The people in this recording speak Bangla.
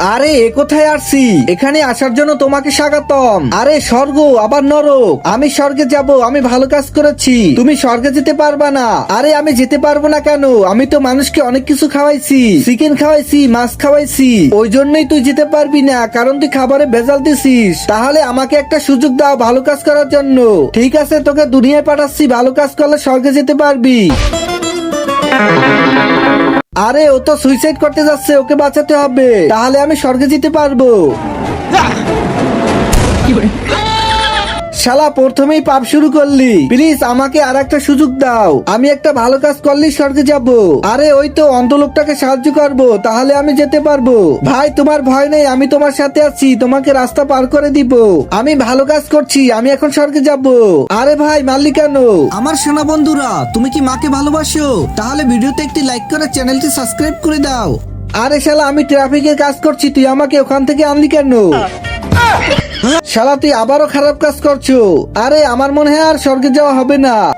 আরে, এ কোথায় আসছি? এখানে আসার জন্য তোমাকে স্বাগতম। আরে, স্বর্গ, আবার নরক। আমি স্বর্গে যাব, আমি ভালো কাজ করেছি। তুমি স্বর্গে যেতে পারবা না। আরে, আমি যেতে পারব না কেন? আমি তো মানুষকে অনেক কিছু খাওয়াইছি। চিকেন খাওয়াইছি, মাছ খাওয়াইছি। ওই জন্যই তুই যেতে পারবি না, কারণ তুই খাবারে ভেজাল দিছিস। তাহলে আমাকে একটা সুযোগ দাও ভালো কাজ করার জন্য। ঠিক আছে, তোকে দুনিয়ায় পাঠাচ্ছি, ভালো কাজ করলে স্বর্গে যেতে পারবি। আরে ও তো সুইসাইড করতে যাচ্ছে ওকে বাঁচাতে হবে। তাহলে আমি স্বর্গে যেতে পারব। শালা প্রথমেই পাপ শুরু করলি। প্লিজ আমাকে আর একটা সুযোগ দাও। আমি একটা ভালো কাজ করলেই স্বর্গে যাব। আরে ওই তো অন্ধ লোকটাকে সাহায্য করব তাহলে আমি যেতে পারব। ভাই তোমার ভয় নেই আমি তোমার সাথে আছি তোমাকে রাস্তা পার করে দিব। আমি ভালো কাজ করছি আমি এখন স্বর্গে যাব। আরে ভাই মারলি কেন? আমার সোনা বন্ধুরা তুমি কি মাকে ভালোবাসো? তাহলে ভিডিওতে একটি লাইক করে চ্যানেলটি সাবস্ক্রাইব করে দাও। আরে শালা আমি ট্রাফিকের কাজ করছি তুই আমাকে ওখান থেকে আনলি কেন? শালা, তুই আবারও খারাপ কাজ করছ। আরে, আমার মনে হয় আর স্বর্গে যাওয়া হবে না।